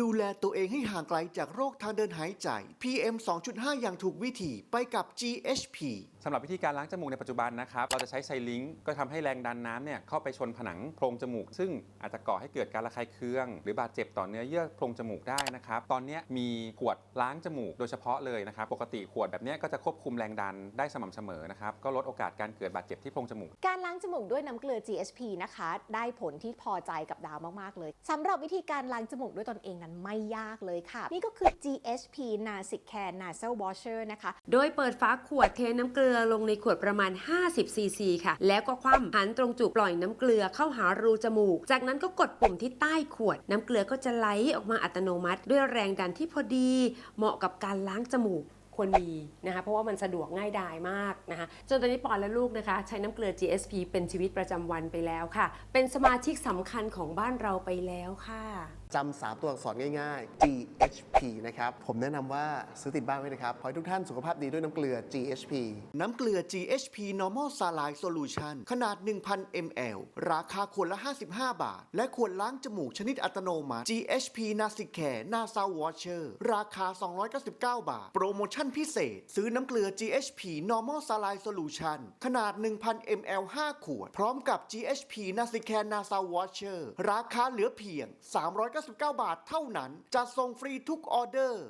ดูแลตัวเองให้ห่างไกลจากโรคทางเดินหายใจ PM 2.5 อย่างถูกวิธีไปกับ GHP สำหรับวิธีการล้างจมูกในปัจจุบันนะครับ เราจะใช้ไซลิงก์ก็ทำให้แรงดันน้ำเนี่ยเข้าไปชนผนังโพรงจมูก ซึ่งอาจจะก่อให้เกิดการระคายเคือง หรือบาดเจ็บต่อเนื้อเยื่อโพรงจมูกได้นะครับ ตอนเนี้ยมีขวดล้างจมูกโดยเฉพาะเลยนะครับ ปกติขวดแบบเนี้ยก็จะควบคุมแรงดันได้สม่ำเสมอนะครับ ก็ลดโอกาสการเกิดบาดเจ็บที่โพรงจมูก การล้างจมูกด้วยน้ำเกลือ GHP นะคะ ได้ผลที่พอใจกับดาวมากๆเลยสำหรับวิธีการล้างจมูกด้วยตนเองนั้นไม่ยากเลยค่ะ นี่ก็คือ GHP Nasal Care Nasal Washer นะคะ โดยเปิดฝาขวดเทน้ำเกลือลงในขวดประมาณ 50 ซีซีค่ะ แล้วก็คว่ำหันตรงจุกปล่อยน้ำเกลือเข้าหารูจมูก จากนั้นก็กดปุ่มที่ใต้ขวด น้ำเกลือก็จะไหลออกมาอัตโนมัติ ด้วยแรงดันที่พอดี เหมาะกับการล้างจมูกควรมีนะคะเพราะว่ามันสะดวกง่ายดายมากนะคะจนตอนนี้ปอนและลูกนะคะ ใช้น้ำเกลือ GSP เป็นชีวิตประจำวันไปแล้วค่ะ เป็นสมาชิกสำคัญของบ้านเราไปแล้วค่ะ จำสามตัวอักษรง่าย ๆ GHP นะครับ ผมแนะนำว่าซื้อติดบ้านไว้นะครับขอให้ทุกท่านสุขภาพดีด้วยน้ำเกลือ GHP น้ำเกลือ GHP Normal Saline Solution ขนาด 1,000 ml ราคาขวดละ 55 บาท และขวดล้างจมูกชนิดอัตโนมัติ GHP Nasal Care Nasal Washer ราคา 299 บาท โปรโมชั่นพิเศษ ซื้อน้ำเกลือ GHP Normal Saline Solution ขนาด 1,000 ml 5 ขวด พร้อมกับ GHP Nasal Care Nasal Washer ราคาเหลือเพียง99 บาทเท่านั้น จะส่งฟรีทุกออเดอร์